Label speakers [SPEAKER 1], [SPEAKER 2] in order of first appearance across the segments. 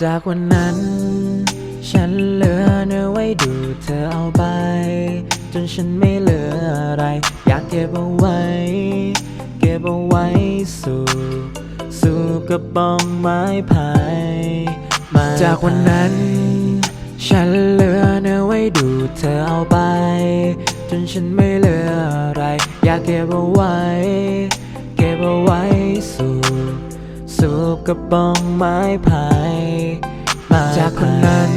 [SPEAKER 1] จากวันนั้น ฉันเหลือเนื้อไว้ดูเธอเอาไป จนฉันไม่เหลืออะไร อยากเก็บเอาไว้ เก็บเอาไว้สู่สู่กระบองไม้ไผ่มาจากวันนั้น ฉันเหลือเนื้อไว้ดูเธอเอาไป จนฉันไม่เหลืออะไร อยากเก็บเอาไว้ กระบองไม้ไผ่จากคนนั้น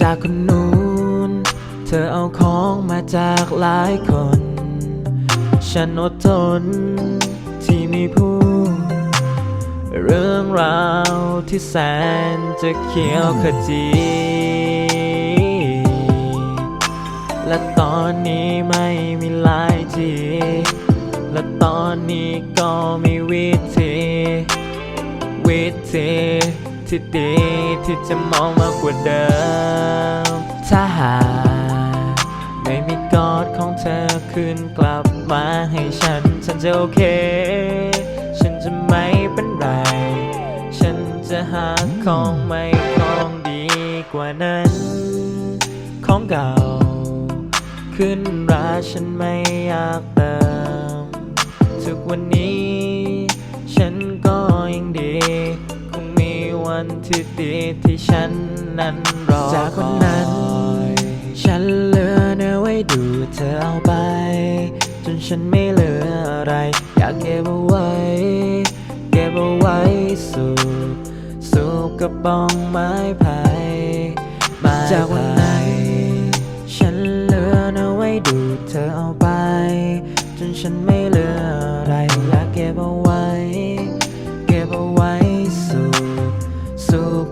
[SPEAKER 1] จากคนนู้น เธอเอาของมาจากหลายคน ฉันอดทนที่ไม่พูด เรื่องราวที่แสนจะเขียวขจี และตอนนี้ไม่มีลายจีและตอนนี้ก็มีวิธี วิธีที่ดีที่จะมองมากกว่าเดิม ถ้าหากไม่มีกอดของเธอคืนกลับมาให้ฉัน ฉันจะโอเค ฉันจะไม่เป็นไร ฉันจะหาของไม่ของดีกว่านั้น ของเก่า ขึ้นราฉันไม่อยากเติมทุกวันนี้ ดี คงมีวันที่ดีที่ฉันนั้นรอจากวันนั้น ฉันเหลือเนื้อไว้ดูเธอเอาไป จนฉันไม่เหลืออะไร อยากเก็บเอาไว้ เก็บเอาไว้สู่สู่กระบองไม้ไผ่มาจากวันนั้นฉันเหลือเนื้อไว้ดูเธอเอาไป จนฉันไม่เหลืออะไรอยากเก็บเอาไว้